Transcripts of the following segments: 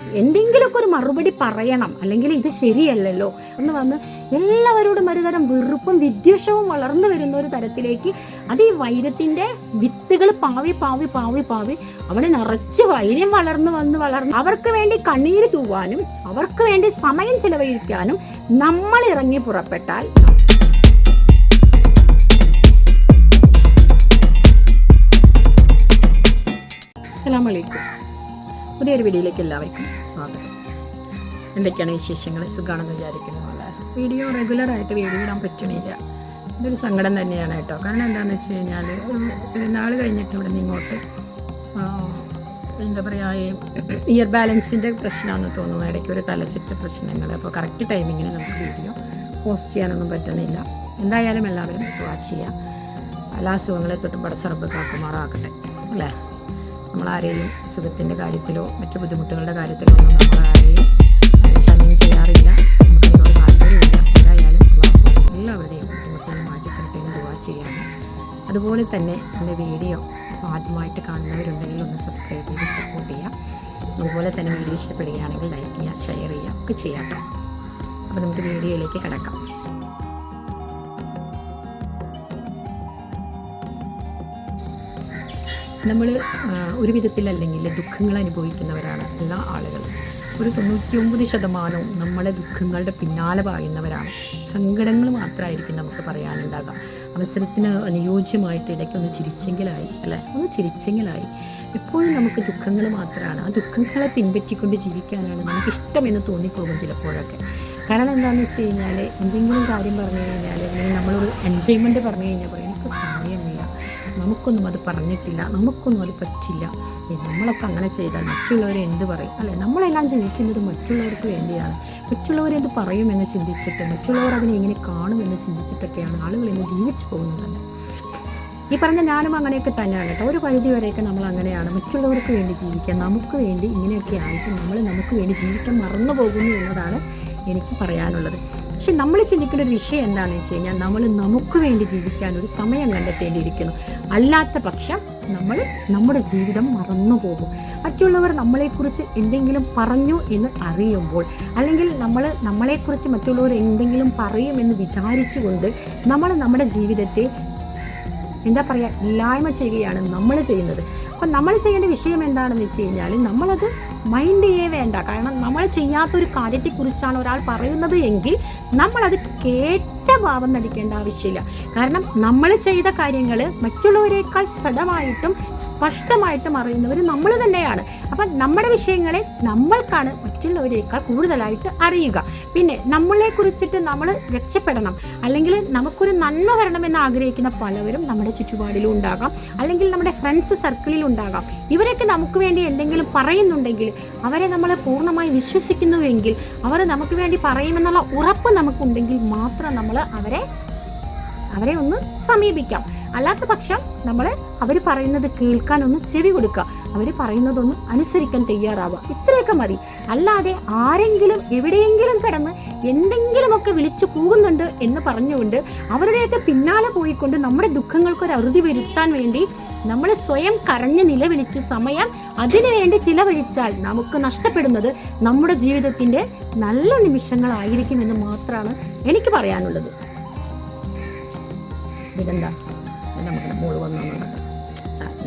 എന്തെങ്കിലുമൊക്കെ ഒരു മറുപടി പറയണം അല്ലെങ്കിൽ ഇത് ശരിയല്ലല്ലോ എന്ന് വന്ന് എല്ലാവരോടും ഒരുതരം വെറുപ്പും വിദ്വേഷവും വളർന്നു വരുന്ന ഒരു തരത്തിലേക്ക് അത് ഈ വൈരത്തിന്റെ വിത്തുകൾ പാവി പാവി പാവി പാവി അവിടെ നിറച്ച് വൈര്യം വളർന്നു വന്ന് വളർന്ന് അവർക്ക് വേണ്ടി കണ്ണീര് തൂവാനും അവർക്ക് വേണ്ടി സമയം ചിലവഴിക്കാനും നമ്മൾ ഇറങ്ങി പുറപ്പെട്ടാൽ അസ്സലാമു അലൈക്കും. പുതിയൊരു വീഡിയോയിലേക്ക് എല്ലാവർക്കും സ്വാഗതം. എന്തൊക്കെയാണ് വിശേഷങ്ങൾ? സുഖമാണെന്ന് വിചാരിക്കുന്നു പോലെ വീഡിയോ റെഗുലറായിട്ട് വീഡിയോ ഇടാൻ പറ്റണില്ല. ഇതൊരു സങ്കടം തന്നെയാണ് കേട്ടോ. കാരണം എന്താണെന്ന് വെച്ച് കഴിഞ്ഞാൽ പെരുന്നാൾ കഴിഞ്ഞിട്ട് ഇവിടെ നിന്ന് ഇങ്ങോട്ട് എന്താ പറയുക ഇയർ ബാലൻസിന്റെ പ്രശ്നമാണെന്ന് തോന്നുന്നു. ഇടയ്ക്ക് ഒരു തലച്ചിട്ട് പ്രശ്നങ്ങൾ അപ്പോൾ കറക്റ്റ് ടൈമിങ്ങിന് നമുക്ക് വീഡിയോ പോസ്റ്റ് ചെയ്യാനൊന്നും പറ്റുന്നില്ല എന്തായാലും എല്ലാവരും വാച്ച് ചെയ്യുക. എല്ലാ അസുഖങ്ങളെ തൊട്ടും പടച്ചുറപ്പ് കാക്കുമാറാക്കട്ടെ. അല്ലേ? നമ്മളാരെയും സുഖത്തിന്റെ കാര്യത്തിലോ മറ്റു ബുദ്ധിമുട്ടുകളുടെ കാര്യത്തിലോ ഒന്നും നമ്മൾ ആരെയും ശല്യം ചെയ്യാറില്ല. എല്ലാവരുടെയും ബുദ്ധിമുട്ടുകൾ മാറ്റിത്തരട്ടെ എന്ന് ദുവാ ചെയ്യാണ്. അതുപോലെ തന്നെ എന്റെ വീഡിയോ ആദ്യമായിട്ട് കാണുന്നവരുണ്ടെങ്കിൽ ഒന്ന് സബ്സ്ക്രൈബ് ചെയ്ത് സപ്പോർട്ട് ചെയ്യുക. അതുപോലെ തന്നെ വീഡിയോ ഇഷ്ടപ്പെടുകയാണെങ്കിൽ ലൈക്ക് ചെയ്യുക ഷെയർ ചെയ്യുക ഒക്കെ ചെയ്യാം. അപ്പോൾ നമുക്ക് വീഡിയോയിലേക്ക് കിടക്കാം. നമ്മൾ ഒരു വിധത്തിലല്ലെങ്കിൽ ദുഃഖങ്ങൾ അനുഭവിക്കുന്നവരാണ് എല്ലാ ആളുകളും. ഒരു തൊണ്ണൂറ്റിയൊമ്പത് ശതമാനവും നമ്മളെ ദുഃഖങ്ങളുടെ പിന്നാലെ പായുന്നവരാണ് സങ്കടങ്ങൾ മാത്രമായിരിക്കും നമുക്ക് പറയാനുണ്ടാകുക അവസരത്തിന് അനുയോജ്യമായിട്ട് ഇടയ്ക്കൊന്ന് ചിരിച്ചെങ്കിലായി അല്ലേ? ഒന്ന് ചിരിച്ചെങ്കിലായി. എപ്പോഴും നമുക്ക് ദുഃഖങ്ങൾ മാത്രമാണ്. ആ ദുഃഖങ്ങളെ പിൻപറ്റിക്കൊണ്ട് ജീവിക്കാനാണ് നമുക്ക് ഇഷ്ടമെന്ന് തോന്നിപ്പോകും ചിലപ്പോഴൊക്കെ. കാരണം എന്താണെന്ന് വെച്ച് കഴിഞ്ഞാൽ എന്തെങ്കിലും കാര്യം പറഞ്ഞു കഴിഞ്ഞാൽ അല്ലെങ്കിൽ നമ്മളൊരു എൻജോയ്മെന്റ് പറഞ്ഞു കഴിഞ്ഞാൽ പറയും എനിക്ക് സമയമില്ല. നമുക്കൊന്നും അത് പറഞ്ഞിട്ടില്ല നമുക്കൊന്നും അത് പറ്റില്ല. നമ്മളൊക്കെ അങ്ങനെ ചെയ്താൽ മറ്റുള്ളവർ എന്ത് പറയും? അല്ലെ? നമ്മളെല്ലാം ചിന്തിക്കുന്നത് മറ്റുള്ളവർക്ക് വേണ്ടിയാണ്. മറ്റുള്ളവരെന്ത് പറയുമെന്ന് ചിന്തിച്ചിട്ട് മറ്റുള്ളവർ അതിനെ എങ്ങനെ കാണുമെന്ന് ചിന്തിച്ചിട്ടൊക്കെയാണ് ആളുകൾ ഇന്ന് ജീവിച്ചു പോകുന്നത് ഈ പറഞ്ഞ ഞാനും അങ്ങനെയൊക്കെ തന്നെയാണ് കേട്ടോ. ഒരു പരിധി വരെയൊക്കെ നമ്മൾ അങ്ങനെയാണ്. മറ്റുള്ളവർക്ക് വേണ്ടി ജീവിക്കാം നമുക്ക് വേണ്ടി ഇങ്ങനെയൊക്കെ ആയിട്ട് നമ്മൾ നമുക്ക് വേണ്ടി ജീവിക്കാൻ മറന്നു പോകുന്നു എന്നതാണ് എനിക്ക് പറയാനുള്ളത്. പക്ഷെ നമ്മൾ ചിന്തിക്കുന്ന ഒരു വിഷയം എന്താണെന്ന് വെച്ച് കഴിഞ്ഞാൽ നമ്മൾ നമുക്ക് വേണ്ടി ജീവിക്കാൻ ഒരു സമയം കണ്ടെത്തേണ്ടിയിരിക്കുന്നു. അല്ലാത്ത പക്ഷം നമ്മൾ നമ്മുടെ ജീവിതം മറന്നു പോകും മറ്റുള്ളവർ നമ്മളെക്കുറിച്ച് എന്തെങ്കിലും പറഞ്ഞു എന്ന് അറിയുമ്പോൾ അല്ലെങ്കിൽ നമ്മൾ നമ്മളെക്കുറിച്ച് മറ്റുള്ളവർ എന്തെങ്കിലും പറയുമെന്ന് വിചാരിച്ചുകൊണ്ട് നമ്മൾ നമ്മുടെ ജീവിതത്തെ എന്താ പറയുക ഇല്ലായ്മ ചെയ്യുകയാണ് നമ്മൾ ചെയ്യുന്നത്. അപ്പം നമ്മൾ ചെയ്യേണ്ട വിഷയം എന്താണെന്ന് വെച്ച് കഴിഞ്ഞാൽ നമ്മളത് മൈൻഡ് ചെയ്യേ വേണ്ട. കാരണം നമ്മൾ ചെയ്യാത്തൊരു കാര്യത്തെക്കുറിച്ചാണ് ഒരാൾ പറയുന്നത് എങ്കിൽ നമ്മളത് കേട്ട ഭാവം നടിക്കേണ്ട ആവശ്യമില്ല. കാരണം നമ്മൾ ചെയ്ത കാര്യങ്ങൾ മറ്റുള്ളവരെക്കാൾ സ്ഫുടമായിട്ടും സ്പഷ്ടമായിട്ടും അറിയുന്നവർ നമ്മൾ തന്നെയാണ്. അപ്പം നമ്മുടെ വിഷയങ്ങളെ നമ്മൾക്കാണ് മറ്റുള്ളവരെക്കാൾ കൂടുതലായിട്ട് അറിയുക. പിന്നെ നമ്മളെ കുറിച്ചിട്ട് നമ്മൾ രക്ഷപ്പെടണം. അല്ലെങ്കിൽ നമുക്കൊരു നന്മ വരണമെന്ന് ആഗ്രഹിക്കുന്ന പലവരും നമ്മുടെ ചുറ്റുപാടിലും ഉണ്ടാകാം. അല്ലെങ്കിൽ നമ്മുടെ ഫ്രണ്ട്സ് സർക്കിളിൽ ഉണ്ടാകാം. ഇവരൊക്കെ നമുക്ക് വേണ്ടി എന്തെങ്കിലും പറയുന്നുണ്ടെങ്കിൽ അവരെ നമ്മൾ പൂർണമായി വിശ്വസിക്കുന്നുവെങ്കിൽ അവർ നമുക്ക് വേണ്ടി പറയുമെന്നുള്ള ഉറപ്പ് നമുക്കുണ്ടെങ്കിൽ മാത്രം നമ്മൾ അവരെ അവരെ ഒന്ന് സമീപിക്കാം. അല്ലാത്ത പക്ഷം നമ്മൾ അവർ പറയുന്നത് കേൾക്കാൻ ഒന്ന് ചെവി കൊടുക്കുക. അവർ പറയുന്നതൊന്ന് അനുസരിക്കാൻ തയ്യാറാവുക. ഇത്രയൊക്കെ മതി. അല്ലാതെ ആരെങ്കിലും എവിടെയെങ്കിലും കിടന്ന് എന്തെങ്കിലുമൊക്കെ വിളിച്ചു കൂകുന്നുണ്ട് എന്ന് പറഞ്ഞുകൊണ്ട് അവരുടെയൊക്കെ പിന്നാലെ പോയിക്കൊണ്ട് നമ്മുടെ ദുഃഖങ്ങൾക്ക് ഒരു അറുതി വരുത്താൻ വേണ്ടി നമ്മൾ സ്വയം കരഞ്ഞ് നിലവിളിച്ച് സമയം അതിനുവേണ്ടി ചിലവഴിച്ചാൽ നമുക്ക് നഷ്ടപ്പെടുന്നത് നമ്മുടെ ജീവിതത്തിന്റെ നല്ല നിമിഷങ്ങളായിരിക്കുമെന്ന് മാത്രമാണ് എനിക്ക് പറയാനുള്ളത്.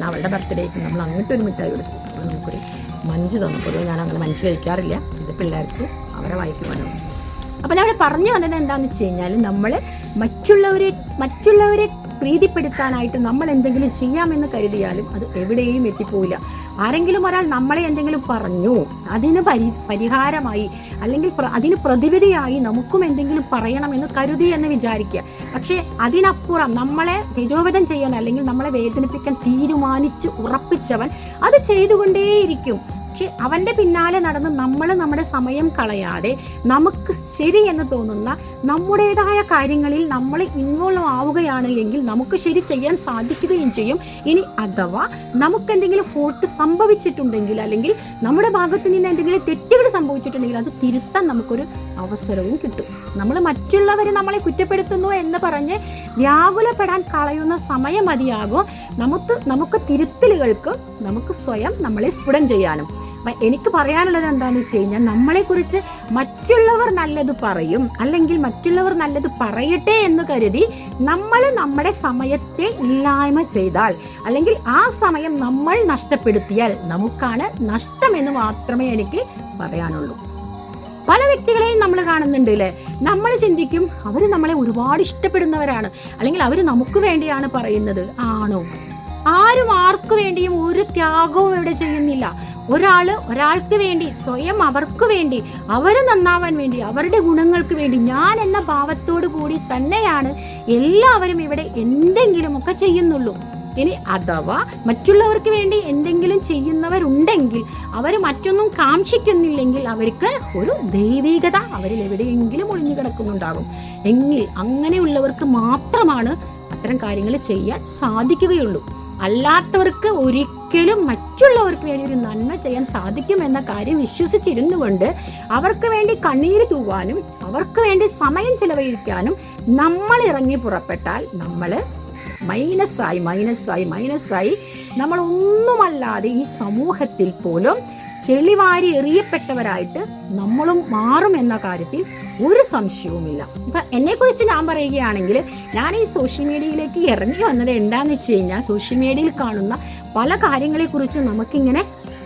അവളുടെ ബർത്ത്ഡേക്ക് നമ്മൾ അങ്ങോട്ട് ഒരു മിഠായി കൊടുത്തു. നമുക്കൊരു മഞ്ച് തന്നു. പൊതുവെ ഞാൻ അങ്ങനെ മഞ്ച് കഴിക്കാറില്ല. ഇത് പിള്ളേർക്ക് അവരെ വായിക്ക് വേണം. അപ്പോൾ അവിടെ പറഞ്ഞു വന്നത് എന്താണെന്ന് വെച്ച് കഴിഞ്ഞാൽ നമ്മൾ മറ്റുള്ളവരെ മറ്റുള്ളവരെ പ്രീതിപ്പെടുത്താനായിട്ട് നമ്മൾ എന്തെങ്കിലും ചെയ്യാമെന്ന് കരുതിയാലും അത് എവിടെയും എത്തിപ്പോയില്ല ആരെങ്കിലും ഒരാൾ നമ്മളെ എന്തെങ്കിലും പറഞ്ഞു അതിന് പരി പരിഹാരമായി അല്ലെങ്കിൽ അതിന് പ്രതിവിധിയായി നമുക്കും എന്തെങ്കിലും പറയണമെന്ന് കരുതി എന്ന് വിചാരിക്കുക. പക്ഷേ അതിനപ്പുറം നമ്മളെ തേജോവധം ചെയ്യാൻ അല്ലെങ്കിൽ നമ്മളെ വേദനിപ്പിക്കാൻ തീരുമാനിച്ച് ഉറപ്പിച്ചവൻ അത് ചെയ്തുകൊണ്ടേയിരിക്കും. പക്ഷെ അവന്റെ പിന്നാലെ നടന്ന് നമ്മൾ നമ്മുടെ സമയം കളയാതെ നമുക്ക് ശരി എന്ന് തോന്നുന്ന നമ്മുടേതായ കാര്യങ്ങളിൽ നമ്മൾ ഇൻവോൾവ് ആവുകയാണ് എങ്കിൽ നമുക്ക് ശരി ചെയ്യാൻ സാധിക്കുകയും ചെയ്യും. ഇനി അഥവാ നമുക്ക് എന്തെങ്കിലും ഫോൾട്ട് സംഭവിച്ചിട്ടുണ്ടെങ്കിൽ അല്ലെങ്കിൽ നമ്മുടെ ഭാഗത്ത് നിന്ന് എന്തെങ്കിലും തെറ്റുകൾ സംഭവിച്ചിട്ടുണ്ടെങ്കിൽ അത് തിരുത്താൻ നമുക്കൊരു അവസരവും കിട്ടും. നമ്മൾ മറ്റുള്ളവർ നമ്മളെ കുറ്റപ്പെടുത്തുന്നു എന്ന് പറഞ്ഞ് വ്യാകുലപ്പെടാൻ കളയുന്ന സമയം മതിയാകും നമുക്ക് നമുക്ക് തിരുത്തലുകൾക്ക് നമുക്ക് സ്വയം നമ്മളെ സ്ഫുടം ചെയ്യാനും. അപ്പം എനിക്ക് പറയാനുള്ളത് എന്താണെന്ന് വെച്ച് കഴിഞ്ഞാൽ നമ്മളെക്കുറിച്ച് മറ്റുള്ളവർ നല്ലത് പറയും അല്ലെങ്കിൽ മറ്റുള്ളവർ നല്ലത് പറയട്ടെ എന്ന് കരുതി നമ്മൾ നമ്മുടെ സമയത്തെ ഇല്ലായ്മ ചെയ്താൽ അല്ലെങ്കിൽ ആ സമയം നമ്മൾ നഷ്ടപ്പെടുത്തിയാൽ നമുക്കാണ് നഷ്ടമെന്ന് മാത്രമേ എനിക്ക് പറയാനുള്ളൂ. പല വ്യക്തികളെയും നമ്മൾ കാണുന്നുണ്ട് അല്ലേ നമ്മൾ ചിന്തിക്കും അവർ നമ്മളെ ഒരുപാട് ഇഷ്ടപ്പെടുന്നവരാണ് അല്ലെങ്കിൽ അവർ നമുക്ക് വേണ്ടിയാണ് പറയുന്നത്. ആണോ? ആരും ആർക്കു വേണ്ടിയും ഒരു ത്യാഗവും ഇവിടെ ചെയ്യുന്നില്ല. ഒരാൾ ഒരാൾക്ക് വേണ്ടി സ്വയം അവർക്ക് വേണ്ടി അവർ നന്നാവാൻ വേണ്ടി അവരുടെ ഗുണങ്ങൾക്ക് വേണ്ടി ഞാൻ എന്ന ഭാവത്തോടു കൂടി തന്നെയാണ് എല്ലാവരും ഇവിടെ എന്തെങ്കിലുമൊക്കെ ചെയ്യുന്നുള്ളൂ. ഇനി അഥവാ മറ്റുള്ളവർക്ക് വേണ്ടി എന്തെങ്കിലും ചെയ്യുന്നവരുണ്ടെങ്കിൽ അവർ മറ്റൊന്നും കാക്ഷിക്കുന്നില്ലെങ്കിൽ അവർക്ക് ഒരു ദൈവികത അവരിൽ എവിടെയെങ്കിലും ഒളിഞ്ഞു കിടക്കുന്നുണ്ടാകും. എങ്കിൽ അങ്ങനെയുള്ളവർക്ക് മാത്രമാണ് അത്തരം കാര്യങ്ങൾ ചെയ്യാൻ സാധിക്കുകയുള്ളൂ. അല്ലാത്തവർക്ക് ഒരിക്കലും മറ്റുള്ളവർക്ക് വേണ്ടി ഒരു നന്മ ചെയ്യാൻ സാധിക്കും എന്ന കാര്യം വിശ്വസിച്ചിരുന്നു കൊണ്ട് അവർക്ക് വേണ്ടി കണ്ണീര് തൂവാനും അവർക്ക് വേണ്ടി സമയം ചിലവഴിക്കാനും നമ്മൾ ഇറങ്ങി പുറപ്പെട്ടാൽ നമ്മൾ മൈനസായി മൈനസായി മൈനസായി നമ്മൾ ഒന്നുമല്ലാതെ ഈ സമൂഹത്തിൽ പോലും ചെളിവാരി എറിയപ്പെട്ടവരായിട്ട് നമ്മളും മാറും എന്ന കാര്യത്തിൽ ഒരു സംശയവുമില്ല. ഇപ്പം എന്നെക്കുറിച്ച് ഞാൻ പറയുകയാണെങ്കിൽ ഞാൻ ഈ സോഷ്യൽ മീഡിയയിലേക്ക് ഇറങ്ങി വന്നത് എന്താണെന്ന് വെച്ച് കഴിഞ്ഞാൽ സോഷ്യൽ മീഡിയയിൽ കാണുന്ന പല കാര്യങ്ങളെ കുറിച്ച് നമുക്കിങ്ങനെ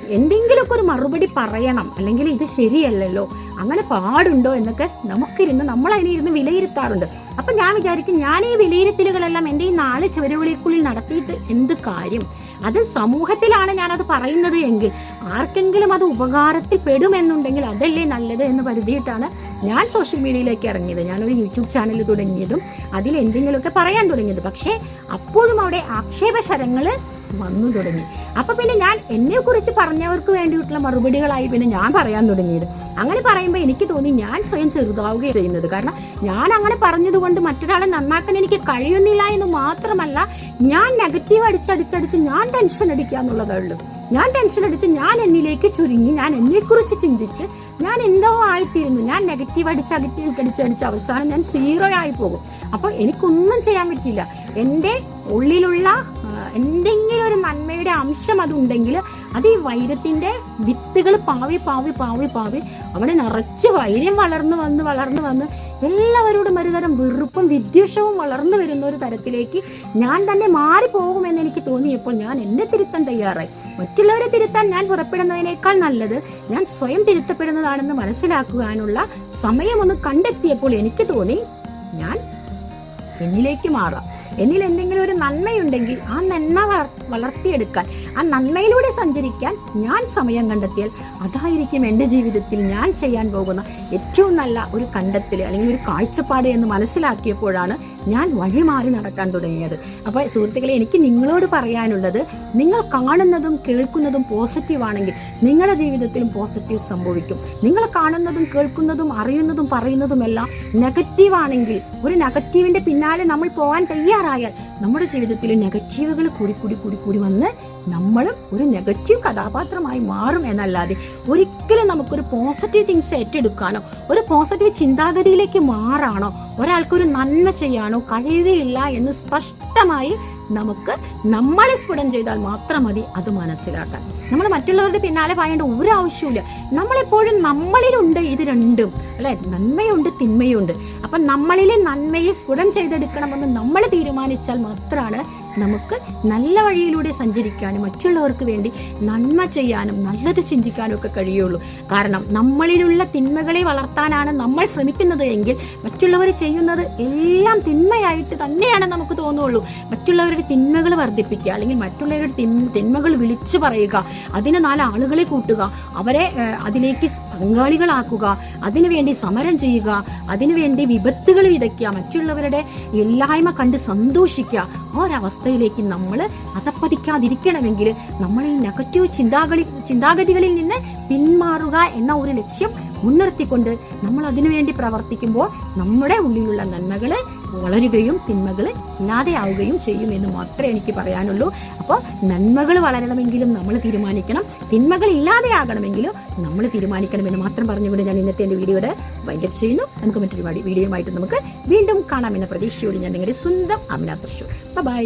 എന്തെങ്കിലുമൊക്കെ ഒരു മറുപടി പറയണം. അല്ലെങ്കിൽ ഇത് ശരിയല്ലല്ലോ അങ്ങനെ പാടുണ്ടോ എന്നൊക്കെ നമുക്കിരുന്ന് നമ്മൾ അതിനെ ഇരുന്ന് വിലയിരുത്താറുണ്ട്. അപ്പം ഞാൻ വിചാരിക്കും ഞാൻ ഈ വിലയിരുത്തലുകളെല്ലാം എന്റെ ഈ നാല് ചുവരുകളിക്കുള്ളിൽ നടത്തിയിട്ട് എന്ത് കാര്യം? അത് സമൂഹത്തിലാണ് ഞാനത് പറയുന്നത് എങ്കിൽ ആർക്കെങ്കിലും അത് ഉപകാരത്തിൽ പെടുമെന്നുണ്ടെങ്കിൽ അതല്ലേ നല്ലത് എന്ന് കരുതിയിട്ടാണ് ഞാൻ സോഷ്യൽ മീഡിയയിലേക്ക് ഇറങ്ങിയത്. ഞാനൊരു യൂട്യൂബ് ചാനൽ തുടങ്ങിയതും അതിൽ എന്തെങ്കിലുമൊക്കെ പറയാൻ തുടങ്ങിയത്. പക്ഷേ അപ്പോഴും അവിടെ ആക്ഷേപശരങ്ങൾ വന്നു തുടങ്ങി. അപ്പോൾ പിന്നെ ഞാൻ എന്നെ കുറിച്ച് പറഞ്ഞവർക്ക് വേണ്ടിയിട്ടുള്ള മറുപടികളായി പിന്നെ ഞാൻ പറയാൻ തുടങ്ങിയത്. അങ്ങനെ പറയുമ്പോൾ എനിക്ക് തോന്നി ഞാൻ സ്വയം ചെറുതാവുകയാണ് ചെയ്യുന്നത്. കാരണം ഞാൻ അങ്ങനെ പറഞ്ഞതുകൊണ്ട് മറ്റൊരാളെ നന്നാക്കാൻ എനിക്ക് കഴിയുന്നില്ല എന്ന് മാത്രമല്ല ഞാൻ നെഗറ്റീവ് അടിച്ചടിച്ചടിച്ച് ഞാൻ ടെൻഷൻ അടിക്കുക എന്നുള്ളതേ ഉള്ളൂ. ഞാൻ ടെൻഷൻ അടിച്ച് ഞാൻ എന്നിലേക്ക് ചുരുങ്ങി ഞാൻ എന്നെക്കുറിച്ച് ചിന്തിച്ച് ഞാൻ എന്തോ ആയിത്തീരുന്നു. ഞാൻ നെഗറ്റീവ് അടിച്ച് അടിച്ച് അടിച്ച് അടിച്ച് അവസാനം ഞാൻ സീറോ ആയി പോകും. അപ്പോൾ എനിക്കൊന്നും ചെയ്യാൻ പറ്റില്ല എന്റെ ഉള്ളിലുള്ള എന്തെങ്കിലും നന്മയുടെ അംശം അതുണ്ടെങ്കിൽ അത് ഈ വൈരത്തിന്റെ വിത്തുകൾ പാവി പാവി പാവി പാവി അവിടെ നിറച്ച് വൈര്യം വളർന്നു വന്ന് വളർന്നു വന്ന് എല്ലാവരോടും ഒരുതരം വെറുപ്പും വിദ്വേഷവും വളർന്നു വരുന്ന ഒരു തരത്തിലേക്ക് ഞാൻ തന്നെ മാറിപ്പോകുമെന്ന് എനിക്ക് തോന്നിയപ്പോൾ ഞാൻ എന്നെ തിരുത്താൻ തയ്യാറായി. മറ്റുള്ളവരെ തിരുത്താൻ ഞാൻ പുറപ്പെടുന്നതിനേക്കാൾ നല്ലത് ഞാൻ സ്വയം തിരുത്തപ്പെടുന്നതാണെന്ന് മനസ്സിലാക്കുവാനുള്ള സമയമൊന്ന് കണ്ടെത്തിയപ്പോൾ എനിക്ക് തോന്നി ഞാൻ എന്നിലേക്ക് മാറാം. എന്നിൽ എന്തെങ്കിലും ഒരു നന്മയുണ്ടെങ്കിൽ ആ നന്മ വളർ വളർത്തിയെടുക്കാൻ ആ നന്മയിലൂടെ സഞ്ചരിക്കാൻ ഞാൻ സമയം കണ്ടെത്തിയാൽ അതായിരിക്കും എന്റെ ജീവിതത്തിൽ ഞാൻ ചെയ്യാൻ പോകുന്ന ഏറ്റവും നല്ല ഒരു കണ്ടെത്തൽ അല്ലെങ്കിൽ ഒരു കാഴ്ചപ്പാട് എന്ന് മനസ്സിലാക്കിയപ്പോഴാണ് ഞാൻ വഴിമാറി നടക്കാൻ തുടങ്ങിയത്. അപ്പോൾ സുഹൃത്തുക്കളെ എനിക്ക് നിങ്ങളോട് പറയാനുള്ളത് നിങ്ങൾ കാണുന്നതും കേൾക്കുന്നതും പോസിറ്റീവാണെങ്കിൽ നിങ്ങളുടെ ജീവിതത്തിലും പോസിറ്റീവ് സംഭവിക്കും. നിങ്ങൾ കാണുന്നതും കേൾക്കുന്നതും അറിയുന്നതും പറയുന്നതുമെല്ലാം നെഗറ്റീവാണെങ്കിൽ ഒരു നെഗറ്റീവിന്റെ പിന്നാലെ നമ്മൾ പോകാൻ തയ്യാറായാൽ നമ്മുടെ ജീവിതത്തിൽ നെഗറ്റീവുകൾ കൂടി കൂടി കൂടി കൂടി വന്ന് നമ്മളും ഒരു നെഗറ്റീവ് കഥാപാത്രമായി മാറും എന്നല്ലാതെ ഒരിക്കലും നമുക്കൊരു പോസിറ്റീവ് തിങ്സ് ഏറ്റെടുക്കാനോ ഒരു പോസിറ്റീവ് ചിന്താഗതിയിലേക്ക് മാറാനോ ഒരാൾക്കൊരു നന്മ ചെയ്യാനോ കഴിയുകയില്ല എന്ന് സ്പഷ്ടമായി നമുക്ക് നമ്മളെ സ്ഫുടം ചെയ്താൽ മാത്രം മതി അത് മനസ്സിലാക്കാൻ. നമ്മൾ മറ്റുള്ളവരുടെ പിന്നാലെ പറയേണ്ട ഒരു ആവശ്യമില്ല നമ്മളെപ്പോഴും നമ്മളിലുണ്ട് ഇത് രണ്ടും. അല്ലെ? നന്മയുണ്ട് തിന്മയുണ്ട്. അപ്പം നമ്മളിലെ നന്മയെ സ്ഫുടം ചെയ്തെടുക്കണമെന്ന് നമ്മൾ തീരുമാനിച്ചാൽ മാത്രമാണ് നമുക്ക് നല്ല വഴിയിലൂടെ സഞ്ചരിക്കാനും മറ്റുള്ളവർക്ക് വേണ്ടി നന്മ ചെയ്യാനും നല്ലത് ചിന്തിക്കാനും ഒക്കെ കഴിയുള്ളൂ. കാരണം നമ്മളിലുള്ള തിന്മകളെ വളർത്താനാണ് നമ്മൾ ശ്രമിക്കുന്നത് എങ്കിൽ മറ്റുള്ളവർ ചെയ്യുന്നത് എല്ലാം തിന്മയായിട്ട് തന്നെയാണ് നമുക്ക് തോന്നുള്ളൂ. മറ്റുള്ളവരുടെ തിന്മകൾ വർദ്ധിപ്പിക്കുക അല്ലെങ്കിൽ മറ്റുള്ളവരുടെ തിന്മകൾ വിളിച്ചു പറയുക അതിന് നാല് ആളുകളെ കൂട്ടുക അവരെ അതിലേക്ക് പങ്കാളികളാക്കുക അതിനുവേണ്ടി സമരം ചെയ്യുക അതിനുവേണ്ടി വിപത്തുകൾ വിതയ്ക്കുക മറ്റുള്ളവരുടെ ഇല്ലായ്മ കണ്ട് സന്തോഷിക്കുക ആ ഒരവസ്ഥയിലേക്ക് നമ്മൾ അതപ്പതിക്കാതിരിക്കണമെങ്കിൽ നമ്മൾ നെഗറ്റീവ് ചിന്താഗതി ചിന്താഗതികളിൽ നിന്ന് പിന്മാറുക എന്ന ഒരു ലക്ഷ്യം മുൻനിർത്തിക്കൊണ്ട് നമ്മൾ അതിനുവേണ്ടി പ്രവർത്തിക്കുമ്പോൾ നമ്മുടെ ഉള്ളിലുള്ള നന്മകൾ വളരുകയും തിന്മകൾ ഇല്ലാതെയാവുകയും ചെയ്യും എന്ന് മാത്രമേ എനിക്ക് പറയാനുള്ളൂ. അപ്പോൾ നന്മകൾ വളരണമെങ്കിലും നമ്മൾ തീരുമാനിക്കണം. തിന്മകൾ ഇല്ലാതെയാകണമെങ്കിലും നമ്മൾ തീരുമാനിക്കണം എന്ന് മാത്രം പറഞ്ഞുകൊണ്ട് ഞാൻ ഇന്നത്തെ എന്റെ വീഡിയോയുടെ വൈൻഡപ്പ് ചെയ്യുന്നു. നമുക്ക് മറ്റൊരു വീഡിയോയുമായിട്ട് നമുക്ക് വീണ്ടും കാണാമെന്ന പ്രതീക്ഷയോട് ഞാൻ നിങ്ങളുടെ സ്വന്തം അമിന തൃശൂർ ബൈ